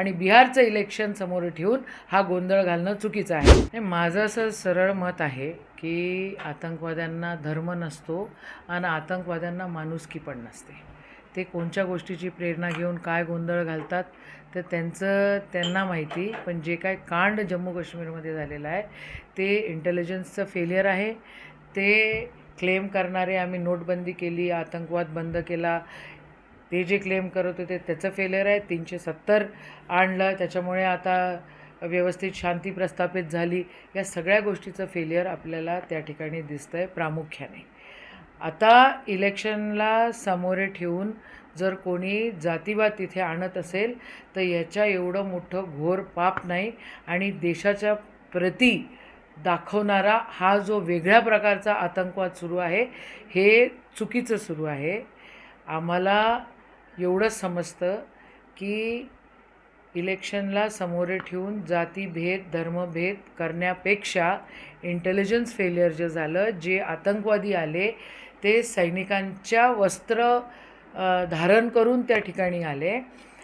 आणि बिहारचं इलेक्शन समोर ठेवून हा गोंधळ घालणं चुकीचं आहे. माझं असं सरळ मत आहे की आतंकवाद्यांना धर्म नसतो आणि आतंकवाद्यांना माणुसकी पण नसते. ते कोणत्या गोष्टीची प्रेरणा घेऊन काय गोंधळ घालतात तर त्यांचं त्यांना माहिती पण जे काय कांड जम्मू काश्मीरमध्ये झालेलं आहे ते इंटेलिजन्सचं फेलियर आहे. ते क्लेम करणारे आम्ही नोटबंदी केली आतंकवाद बंद केला ते जे क्लेम करत होते त्याचं फेलियर आहे. तीनशे सत्तर आणलं. त्याच्यामुळे आता व्यवस्थित शांती प्रस्थापित झाली. या सगळ्या गोष्टीचं फेलियर आपल्याला त्या ठिकाणी दिसतं आहे प्रामुख्याने. आता इलेक्शनला सामोरे ठेवून जर कोणी जातीवाद तिथे आणत असेल तर याच्या एवढं मोठं घोर पाप नाही. आणि देशाच्या प्रती दाखवणारा हा जो वेगळ्या प्रकारचा आतंकवाद सुरू आहे हे चुकीचं सुरू आहे. आम्हाला एवढंच समजतं की इलेक्शनला समोरे ठेवून जातीभेद धर्मभेद करण्यापेक्षा इंटेलिजन्स फेलियर जे झालं जे आतंकवादी आले ते सैनिकांच्या वस्त्र धारण करून त्या ठिकाणी आले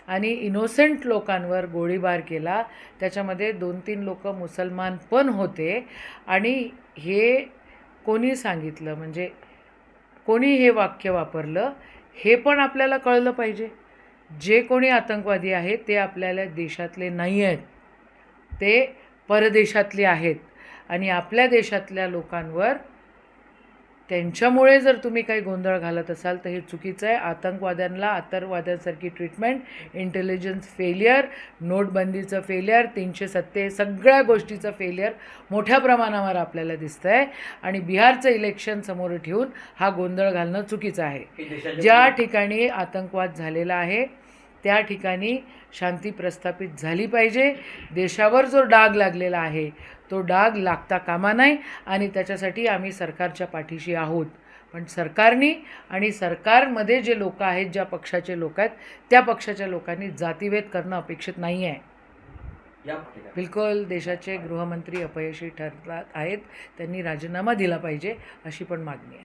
आणि इनोसेंट लोकांवर गोळीबार केला. त्याच्यामध्ये दोन तीन लोक मुसलमान पण होते आणि हे कोणी सांगितलं? म्हणजे कोणी हे वाक्य वापरलं हे पण आपल्याला कळलं पाहिजे. जे कोणी आतंकवादी आहेत ते आपल्याला देशातले नाही आहेत. ते परदेशातले आहेत. आणि आपल्या देशातल्या लोकांवर त्यांच्यामुळे जर तुम्ही काही गोंधळ घालत असाल तर हे चुकीचं आहे. आतंकवाद्यांना आतंकवाद्यांसारखी ट्रीटमेंट इंटेलिजन्स फेलियर नोटबंदीचं फेलियर तीनशे सत्ते सगळ्या गोष्टीचं फेलियर मोठ्या प्रमाणावर आपल्याला दिसतं आहे आणि बिहारचं इलेक्शन समोर ठेवून हा गोंधळ घालणं चुकीचं आहे. ज्या ठिकाणी आतंकवाद झालेला आहे त्या ठिकाणी शांती प्रस्थापित झाली पाहिजे. देशावर जो डाग लागलेला आहे तो डाग लागता कामा नाही आणि त्याच्यासाठी आम्ही सरकारच्या पाठीशी आहोत. पण सरकारनी आणि सरकारमध्ये जे लोक आहेत ज्या पक्षाचे लोक आहेत त्या पक्षाच्या लोकांनी जातीभेद करणं अपेक्षित नाही आहे. बिलकुल देशाचे गृहमंत्री अपयशी ठरतात आहेत त्यांनी राजीनामा दिला पाहिजे अशी पण मागणी आहे.